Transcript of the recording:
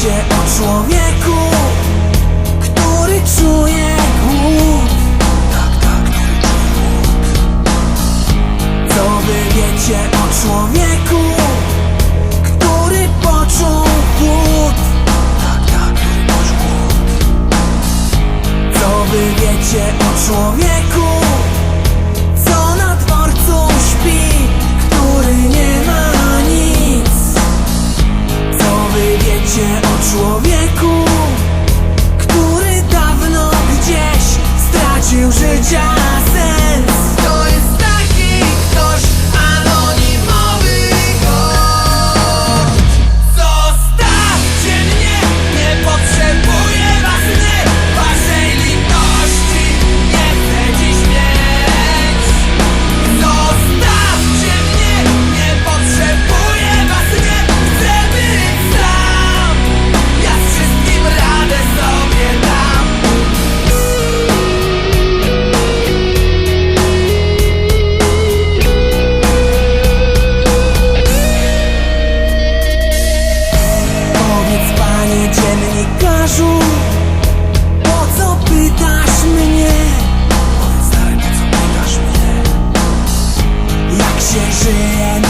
się o człowieku, który czuje głód. Tak, tak, który czuje głód Co wy wiecie o człowieku, który poczuł głód? Tak, tak, który poczuł głód Co wy wiecie o człowieku? The. 现实